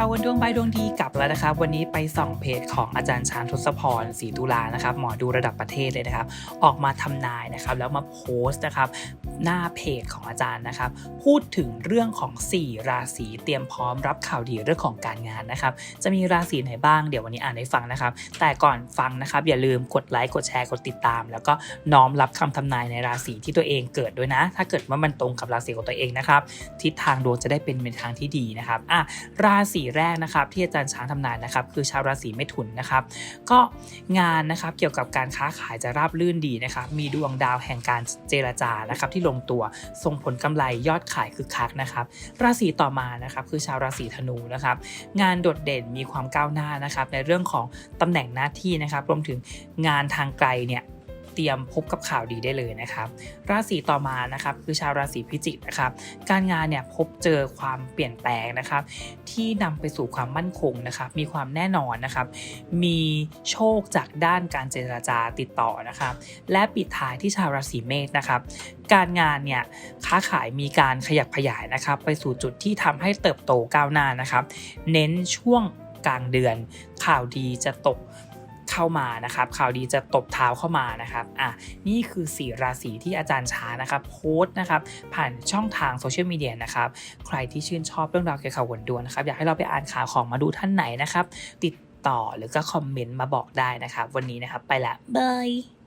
ข่าววันดวงใบดวงดีกลับแล้วนะครับ วันนี้ไปส่องเพจของอาจารย์ชานทศพรศรีตุลานะครับ หมอดูระดับประเทศเลยนะครับ ออกมาทำนายนะครับ แล้วมาโพสต์นะครับ หน้าเพจของอาจารย์นะครับ พูดถึงเรื่องของ 4 ราศีเตรียมพร้อมรับข่าวดีเรื่องของการงานนะครับ จะมีราศีไหนบ้างเดี๋ยววันนี้อ่านให้ฟังนะครับ แต่ก่อนฟังนะครับ อย่าลืมกดไลค์กดแชร์กดติดตาม แล้วก็น้อมรับคำทำนายในราศีที่ตัวเองเกิดด้วยนะ ถ้าเกิดว่ามันตรงกับราศีของตัวเองนะครับทิศทางดวงจะได้เป็นในทางที่ดีนะครับอะราศีแรกนะครับที่อาจารย์ช้างทำนายนะครับคือชาวราศีเมถุนนะครับ ก็งานนะครับเกี่ยวกับการค้าขายจะราบรื่นดีนะครับมีดวงดาวแห่งการเจรจานะครับที่ลงตัวส่งผลกำไรยอดขายคึกคักนะครับ ราศีต่อมานะครับคือชาวราศีธนูนะครับ งานโดดเด่นมีความก้าวหน้านะครับในเรื่องของตำแหน่งหน้าที่นะครับรวมถึงงานทางไกลเนี่ย เตรียมพบกับข่าวดีได้เลยนะครับ ราศีต่อมานะครับคือชาวราศีพิจิกนะครับ การงานเนี่ยพบเจอความเปลี่ยนแปลงนะครับ ที่นำไปสู่ความมั่นคงนะครับ มีความแน่นอนนะครับ มีโชคจากด้านการเจรจาติดต่อนะครับ และปิดท้ายที่ชาวราศีเมษนะครับ การงานเนี่ยค้าขายมีการขยับขยายนะครับ ไปสู่จุดที่ทำให้เติบโตก้าวหน้านะครับ เน้นช่วงกลางเดือนข่าวดีจะตก เข้ามานะครับข่าวดีจะตบเท้าเข้ามานะครับอะนี่คือ4ราศีที่อาจารย์ช้านะครับโพสต์นะครับผ่านช่องทางโซเชียลมีเดียนะครับใครที่ชื่นชอบเรื่องราวเกี่ยวกับหวนดวนนะครับอยากให้เราไปอ่านข่าวของมาดูท่านไหนนะครับ ติดต่อหรือก็คอมเมนต์มาบอกได้นะครับ วันนี้นะครับไปละบาย